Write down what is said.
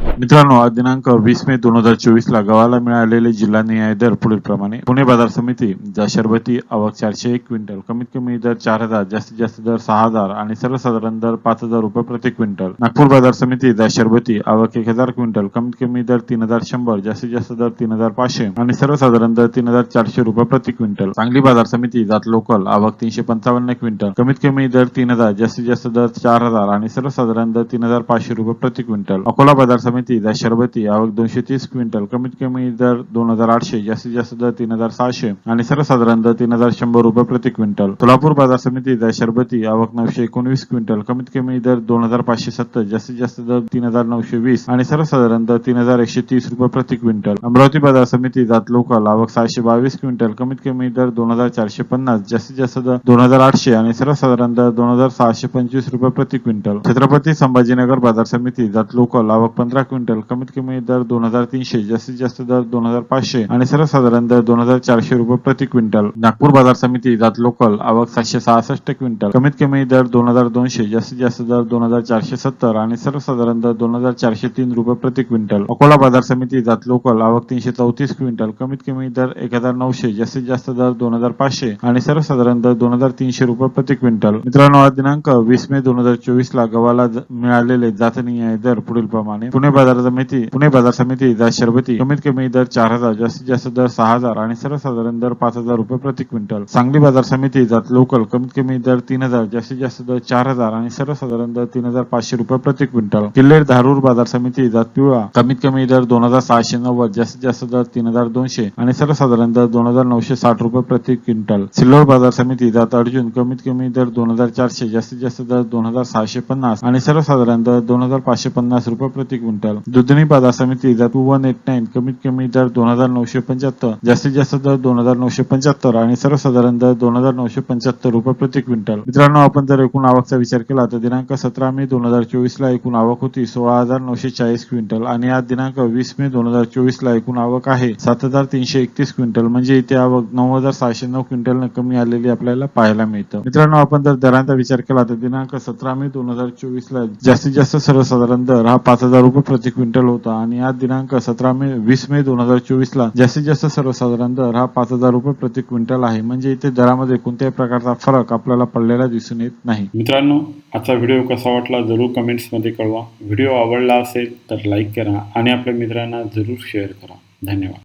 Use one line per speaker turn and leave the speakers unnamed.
मित्रांनो आज दिनांक वीस मे दोन हजार चोवीस ला गावाला मिळालेले जिल्हा न्याय दर पुढील प्रमाणे पुणे बाजार समिती जाशरबती आवक चारशे एक क्विंटल. कमीत कमी दर चार हजार जास्तीत जास्त दर सहा हजार आणि सर्वसाधारण दर पाच हजार रुपये प्रति क्विंटल. नागपूर बाजार समिती जाशरबती आवक एक हजार क्विंटल. कमीत कमी दर तीन हजार शंभर जास्तीत जास्त दर तीन हजार पाचशे आणि सर्वसाधारण दर तीन हजार चारशे रुपये प्रति क्विंटल. सांगली बाजार समिती जात लोकल आवक तीनशे पंचावन्न क्विंटल. कमीत कमी दर तीन हजार जास्तीत जास्त दर चार हजार आणि सर्वसाधारण दर तीन हजार पाचशे रुपये प्रति क्विंटल. अकोला बाजार समिती दर शरबती आवक दोनशे तीस क्विंटल कमीत कमी दर दोन हजार आठशे जास्तीत जास्त दर तीन हजार सहाशे आणि सर्वसाधारण दर तीन हजार शंभर रुपये प्रति क्विंटल. सोलापूर बाजार समिती दर शरबती आवक नऊशे एकोणवीस क्विंटल कमीत कमी दर दोन हजार पाचशे सत्तर जास्तीत जास्त दर तीन हजार नऊशे वीस आणि सर्वसाधारण दर तीन हजार एकशे तीस रुपये प्रति क्विंटल. अमरावती बाजार समिती जात लोकल आवक सहाशे बावीस क्विंटल कमीत कमी दर दोन हजार चारशे पन्नास जास्तीत जास्त दर दोन हजार आठशे आणि सर्वसाधारण दर दोन हजार सहाशे पंचवीस रुपये प्रति क्विंटल. छत्रपती संभाजीनगर बाजार समिती जात लोकल आवक पंधरा क्विंटल कमीत कमी दर दोन हजार तीनशे जास्तीत जास्त दर दोन हजार पाचशे आणि सर्वसाधारण दर दोन हजार चारशे रुपये प्रति क्विंटल. नागपूर बाजार समिती जात लोकल आवक सातशे सहासष्ट क्विंटल. कमीत कमी दर दोन हजार दोनशे जास्तीत जास्त दर दोन हजार चारशे सत्तर आणि सर्वसाधारण दर दोन हजार चारशे तीन रुपये प्रति क्विंटल. अकोला बाजार समिती जात लोकल आवक तीनशे चौतीस क्विंटल. कमीत कमी दर एक हजार नऊशे जास्तीत जास्त दर दोन हजार पाचशे आणि सर्वसाधारण दर दोन हजार तीनशे रुपये प्रति क्विंटल. मित्रांनो दिनांक वीस मे दोन हजार चोवीस ला गव्हाला ज- मिळालेले जातनीय दर पुढील प्रमाणे पुणे बाजार समिती पुणे बाजार समिती दर शरबती कमीत कमी दर चार हजार जास्तीत जास्त दर सहा हजार आणि सर्वसाधारण दर पाच हजार रुपये प्रति क्विंटल. सांगली बाजार समिती जात लोकल कमीत कमी दर तीन हजार जास्तीत जास्त दर चार हजार आणि सर्वसाधारण दर तीन हजार पाचशे रुपये प्रति क्विंटल. किल्लेर धारूर बाजार समिती जात पिवळा कमीत कमी दर दोन हजार सहाशे नव्वद जास्तीत जास्त दर तीन हजार दोनशे आणि सर्वसाधारण दर दोन हजार नऊशे साठ रुपये प्रति क्विंटल. सिल्लोड बाजार समिती जात अर्जुन कमीत कमी दर दोन हजार चारशे जास्तीत जास्त दर दोन हजार सहाशे पन्नास आणि सर्वसाधारण दर दोन हजार पाचशे पन्नास रुपये प्रति क्विंटल. क्विंटल दुधनी बाजार समिती दर टू वन एट नाईन कमीत कमी दर दोन हजार नऊशे पंच्याहत्तर जास्तीत जास्त दर दोन हजार नऊशे पंच्याहत्तर आणि सर्वसाधारण दर दोन हजार नऊशे पंच्याहत्तर रुपये प्रति क्विंटल. मित्रांनो आपण जर एकूण आवकचा विचार केला तर दिनांक सतरा मे दोन हजार चोवीस ला एकूण आवक होती सोळा हजार नऊशे चाळीस क्विंटल आणि आज दिनांक वीस मे दोन हजार चोवीस ला एकूण आवक आहे सात हजार तीनशे एकतीस क्विंटल. म्हणजे इथे आवक नऊ हजार सहाशे नऊ क्विंटल कमी आलेली आपल्याला पाहायला मिळतं. मित्रांनो आपण जर दरांचा विचार केला तर दिनांक सतरा मे दोन हजार चोवीस ला जास्तीत जास्त सर्वसाधारण दर हा पाच हजार रुपये प्रति क्विंटल होता आणि आज दिनांक सतरा मे वीस मे दोन हजार चोवीस ला जास्तीत जास्त सर्वसाधारण दर हा पाच हजार रुपये प्रति क्विंटल आहे. म्हणजे इथे दरामध्ये कोणत्याही प्रकारचा फरक आपल्याला पडलेला दिसून येत नाही.
मित्रांनो आजचा व्हिडिओ कसा वाटला जरूर कमेंट्समध्ये कळवा. व्हिडिओ आवडला असेल तर लाईक करा आणि आपल्या मित्रांना जरूर शेअर करा. धन्यवाद.